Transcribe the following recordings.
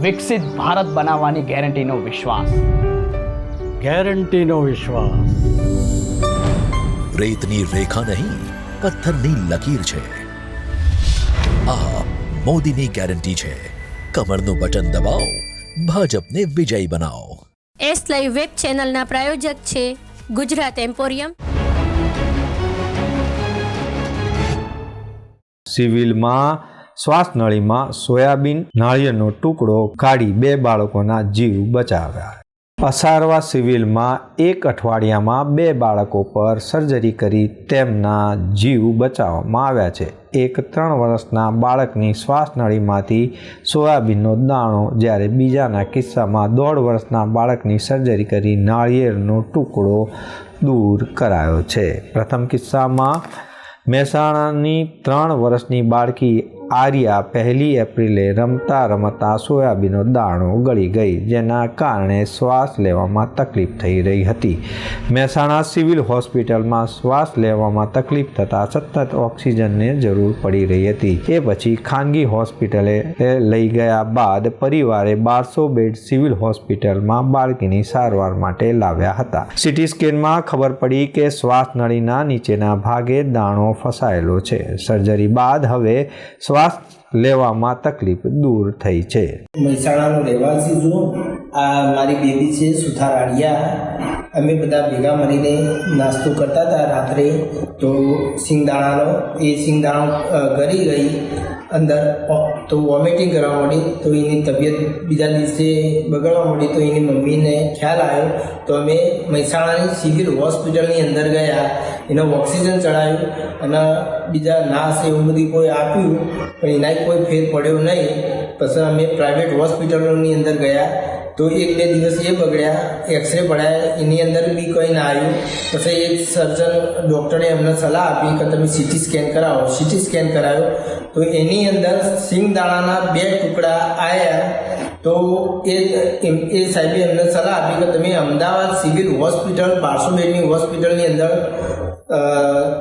વિકસિત ભારત બનાવવાની ગેરંટીનો વિશ્વાસ. ગેરંટીનો વિશ્વાસ. રેતની રેખા નહીં પથ્થરની લકીર છે. આ મોદીની ગેરંટી છે. કમરનું બટન દબાવો ભાજપને વિજય બનાવો. એસ લાઈવ વેબ ચેનલના પ્રાયોજક છે ગુજરાત એમ્પોરિયમ. સિવિલમાં શ્વાસનળીમાં સોયાબીન નાળિયેરનો ટુકડો કાઢી બે બાળકોના જીવ બચાવ્યા. અસારવા સિવિલમાં એક અઠવાડિયામાં બે બાળકો પર સર્જરી કરી તેમના જીવ બચાવવામાં આવ્યા છે. એક ત્રણ વર્ષના બાળકની શ્વાસનળીમાંથી સોયાબીનનો દાણો જ્યારે બીજાના કિસ્સામાં દોઢ વર્ષના બાળકની સર્જરી કરી નાળિયેરનો ટુકડો દૂર કરાયો છે. પ્રથમ કિસ્સામાં મહેસાણાની ત્રણ વર્ષની બાળકી આર્યા પહેલી એપ્રિલે રમતા રમતા સોયાબીનનો દાણો ગળી ગઈ, જેના કારણે શ્વાસ લેવામાં તકલીફ થઈ રહી હતી. મહેસાણા સિવિલ હોસ્પિટલમાં શ્વાસ લેવામાં તકલીફ થતાં સતત ઓક્સિજનને જરૂર પડી રહી હતી. એ પછી ખાનગી હોસ્પિટલે લઈ ગયા બાદ પરિવારે બારસો બેડ સિવિલ હોસ્પિટલમાં બાળકીની સારવાર માટે લાવ્યા હતા. સિટી સ્કેનમાં ખબર પડી કે શ્વાસ નળીના નીચેના ભાગે દાણો ફસાયેલો છે. સર્જરી બાદ હવે લેવામાં તકલીફ દૂર થઈ છે. મહેસાણાનો રહેવાસી છું. આ મારી બેબી છે સુથાર આડિયા. અમે બધા ભેગા મળીને નાસ્તો કરતા હતા રાત્રે. તો સિંગદાણાનો, એ સિંગદાણો ગરી ગઈ. અંદર તો વોમિટિંગ કરવા માંડી, તો એની તબિયત બીજા દિવસે બગડવા માંડી, તો એની મમ્મીને ખ્યાલ આવ્યો. તો અમે મહેસાણાની સિવિલ હોસ્પિટલની અંદર ગયા. એનો ઓક્સિજન ચડાવ્યું અને બીજા નાશ એવું બધું કોઈ આપ્યું, પણ એનાય કોઈ ફેર પડ્યો નહીં. પછી અમે પ્રાઇવેટ હોસ્પિટલોની અંદર ગયા. તો એક બે દિવસ એ બગડ્યા એક્સરે પડાયા, એની અંદર બી કંઈ ના આવ્યું. પછી એક સર્જન ડૉક્ટરે અમને સલાહ આપી કે તમે સીટી સ્કેન કરાવો. સીટી સ્કેન કરાવ્યો તો એની અંદર સિંગદાણાના બે ટુકડા આવ્યા તો એ એ સાહેબે અમને સલાહ આપી કે તમે અમદાવાદ સિવિલ હોસ્પિટલ બારસો બેડની હોસ્પિટલની અંદર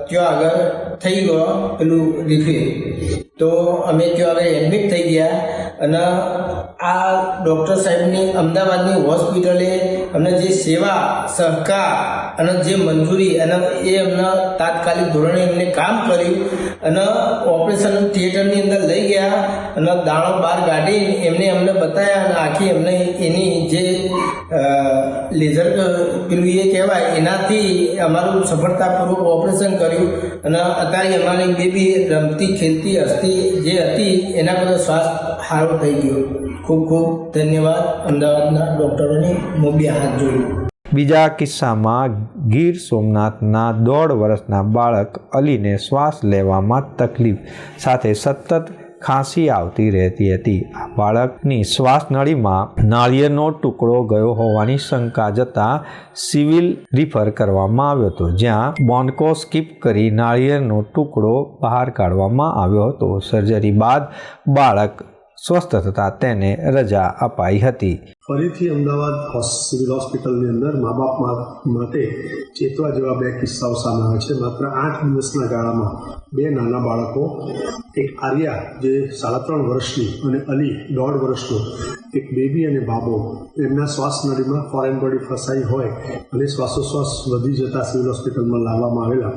ત્યાં આગળ થઈ ગયો પેલું રિફિલ તો અમે ત્યાં આગળ એડમિટ થઈ ગયા અને આ ડૉક્ટર સાહેબની અમદાવાદની હોસ્પિટલે અમને જે સેવા, સહકાર અને જે મંજૂરી અને એ અમને તાત્કાલિક ધોરણે એમને કામ કર્યું અને ઓપરેશન થિયેટરની અંદર લઈ ગયા અને દાણો બહાર કાઢી એમને અમને બતાવ્યા અને આખી અમને એની જે લેઝર પેલું એ કહેવાય એનાથી અમારું સફળતાપૂર્વક ઓપરેશન કર્યું અને અત્યારે અમારી બેબી રમતી, ખેલતી હસતી જે હતી, એના બધો સ્વાસ્થ્ય સારો થઈ ગયો. ખૂબ ખૂબ ધન્યવાદ અમદાવાદના ડૉક્ટરોને મોબી હાથ જોયું બીજા કિસ્સામાં ગીર સોમનાથના દોઢ વર્ષના બાળક અલીને શ્વાસ લેવામાં તકલીફ, સાથે સતત ખાંસી આવતી રહેતી હતી. બાળકની શ્વાસનળીમાં નાળિયેરનો ટુકડો ગયો હોવાની શંકા જતાં સિવિલ રિફર કરવામાં આવ્યો હતો, જ્યાં બોન્કો સ્કીપ કરી નાળિયેરનો ટુકડો બહાર કાઢવામાં આવ્યો હતો. સર્જરી બાદ બાળક સ્વસ્થ થતાં તેને રજા અપાઈ હતી. ફરીથી અમદાવાદ સિવિલ હોસ્પિટલની અંદર મા બાપ માટે ચેતવા જેવા બે કિસ્સાઓ સામે આવે છે. માત્ર આઠ દિવસના ગાળામાં બે નાના બાળકો, એક આર્યા જે સાડા ત્રણ વર્ષની અને અલી દોઢ વર્ષનો, એક બેબી અને બાબો. એમના શ્વાસ નળીમાં ફોરેન બોડી ફસાઈ હોય અને શ્વાસોશ્વાસ વધી જતા સિવિલ હોસ્પિટલમાં લાવવામાં આવેલા.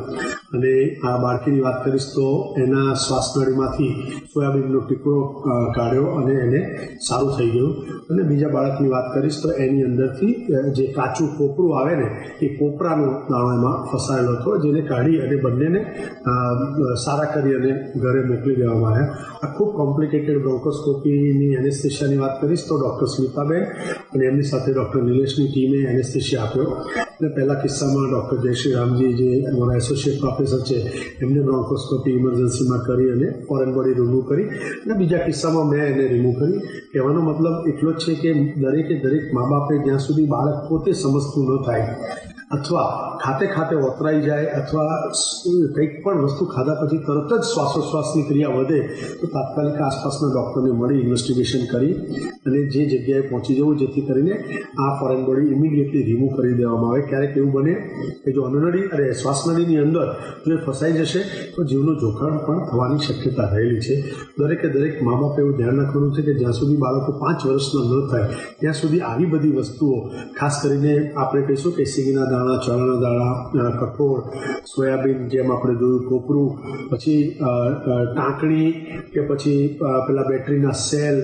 અને આ બાળકીની વાત કરીશ તો એના શ્વાસનળીમાંથી સોયાબીનનો ટીકડો કાઢ્યો અને એને સારું થઈ ગયું. અને બીજા બાળકની વાત કરીશ તો એની અંદરથી જે કાચું કોપરું આવે ને, એ કોપરાનો દાણો એમાં ફસાયેલો હતો, જેને કાઢી અને બંનેને સારા કરી અને ઘરે મોકલી દેવામાં આવ્યા. આ ખૂબ કોમ્પ્લિકેટેડ બ્રોન્કોસ્કોપીની એનેસ્થેશિયાની વાત કરીશ તો ડૉક્ટર સ્મિતાબેન અને એમની સાથે ડૉક્ટર નિલેશની ટીમે એનેસ્થેશિયા આપ્યો. અને પહેલા કિસ્સામાં ડૉક્ટર જયશ્રી રામજી જે અમારા એસોસિએટ પ્રોફેસર છે, એમને બ્રોન્કોસ્કોપી ઇમરજન્સીમાં કરી અને ફોરેન બોડી રિમૂવ કરી. અને બીજા કિસ્સામાં મેં એને રિમૂવ કરી. કહેવાનો મતલબ એટલો જ છે કે દરેકે દરેક મા બાપે જ્યાં સુધી બાળક પોતે સમજતું ન થાય અથવા ખાતે ખાતે વપરાઈ જાય અથવા કંઈક પણ વસ્તુ ખાધા પછી તરત જ શ્વાસોશ્વાસની ક્રિયા વધે, તો તાત્કાલિક આસપાસના ડૉક્ટરને મળી ઇન્વેસ્ટિગેશન કરી અને જે જગ્યાએ પહોંચી જવું જેથી કરીને આ ફોરેન બોડી ઇમિડિયેટલી રિમૂવ કરી દેવામાં આવે. ક્યારેક એવું બને કે જો અન્નનળી અને શ્વાસનળીની અંદર જો એ ફસાઈ જશે, તો જીવનું જોખમ પણ થવાની શક્યતા રહેલી છે. દરેકે દરેક મા બાપે એવું ધ્યાન રાખવાનું છે કે જ્યાં સુધી બાળકો પાંચ વર્ષના ન થાય, ત્યાં સુધી આવી બધી વસ્તુઓ, ખાસ કરીને આપણે કહીશું કે સિંગના દાણા, ચણાના દાણા કઠોળ સોયાબીન જેમ આપણે જોયું, કોપરું, પછી ટાંકણી કે પછી પેલા બેટરીના સેલ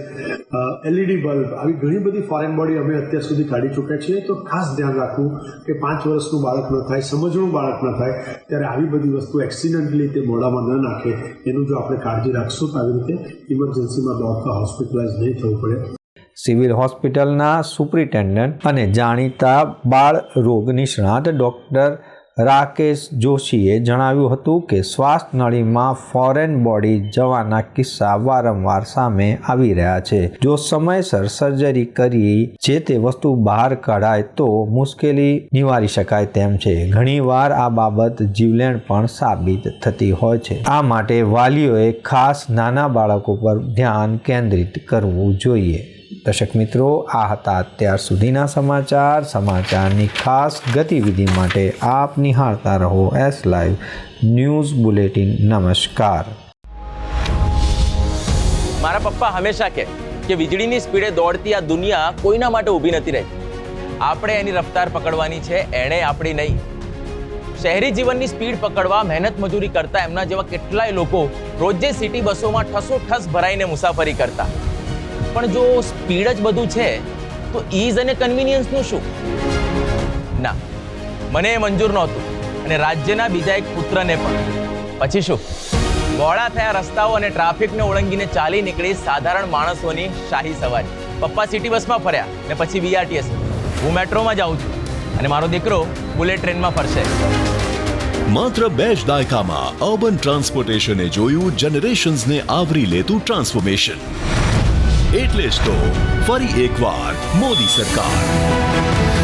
એલઈડી બલ્બ, આવી ઘણી બધી ફોરેન બોડી અમે અત્યાર સુધી કાઢી ચૂક્યા છીએ. તો ખાસ ધ્યાન રાખવું કે પાંચ વર્ષનું બાળક ન થાય, સમજણું બાળક ન થાય, ત્યારે આવી બધી વસ્તુ એક્સિડન્ટલી તે મોઢામાં ન નાખે. એનું જો આપણે કાળજી રાખશું તો આવી રીતે ઇમરજન્સીમાં દોડતા હોસ્પિટલાઇઝ નહીં થવું પડે. સિવિલ હોસ્પિટલના સુપ્રિન્ટેન્ડન્ટ અને જાણીતા બાળ રોગ નિષ્ણાત ડૉક્ટર રાકેશ જોશીએ જણાવ્યું હતું કે શ્વાસ નળીમાં ફોરેન બોડી જવાના કિસ્સા વારંવાર સામે આવી રહ્યા છે. જો સમયસર સર્જરી કરી જે તે વસ્તુ બહાર કઢાય તો મુશ્કેલી નિવારી શકાય તેમ છે. ઘણીવાર આ બાબત જીવલેણ પણ સાબિત થતી હોય છે. આ માટે વાલીઓએ ખાસ નાના બાળકો પર ધ્યાન કેન્દ્રિત કરવું જોઈએ. દર્શક મિત્રો, આ હતા અત્યાર સુધીના સમાચાર. સમાચારની ખાસ ગતિવિધિ માટે આપ નિહાળતા રહો એસ લાઈવ ન્યૂઝ બુલેટિન. નમસ્કાર. મારા પપ્પા હંમેશા કહે કે વીજળીની સ્પીડે દોડતી આ દુનિયા કોઈના માટે ઊભી નથી રહી આપણે એની રફતાર પકડવાની છે, એણે આપણી નહીં. શહેરી જીવનની સ્પીડ પકડવા, મહેનત મજૂરી કરતા એમના જેવા કેટલાય લોકો રોજે સિટી બસોમાં ઠસો ઠસ ભરાઈને મુસાફરી કરતા. પણ જો સ્પીડ જ બધું છે, તો ઈઝ અને કન્વિનિયન્સનું શું? ના, મને એ મંજૂર નહોતું અને રાજ્યના બીજા એક પુત્રને પણ. પછી શું? બહોળા થયા રસ્તાઓ અને ટ્રાફિકને ઓળંગીને ચાલી નીકળી સાધારણ માણસોની શાહી સવારી. પપ્પા સિટી બસમાં ફર્યા ને પછી બીઆરટીએસ હું મેટ્રોમાં જાઉં છું અને મારો દીકરો બુલેટ ટ્રેનમાં ફરશે. માત્ર બે જ દાયકામાં અર્બન ટ્રાન્સપોર્ટેશને જોયું જનરેશન્સને આવરી લેતું ટ્રાન્સફોર્મેશન એટલે જ તો ફરી એકવાર મોદી સરકાર.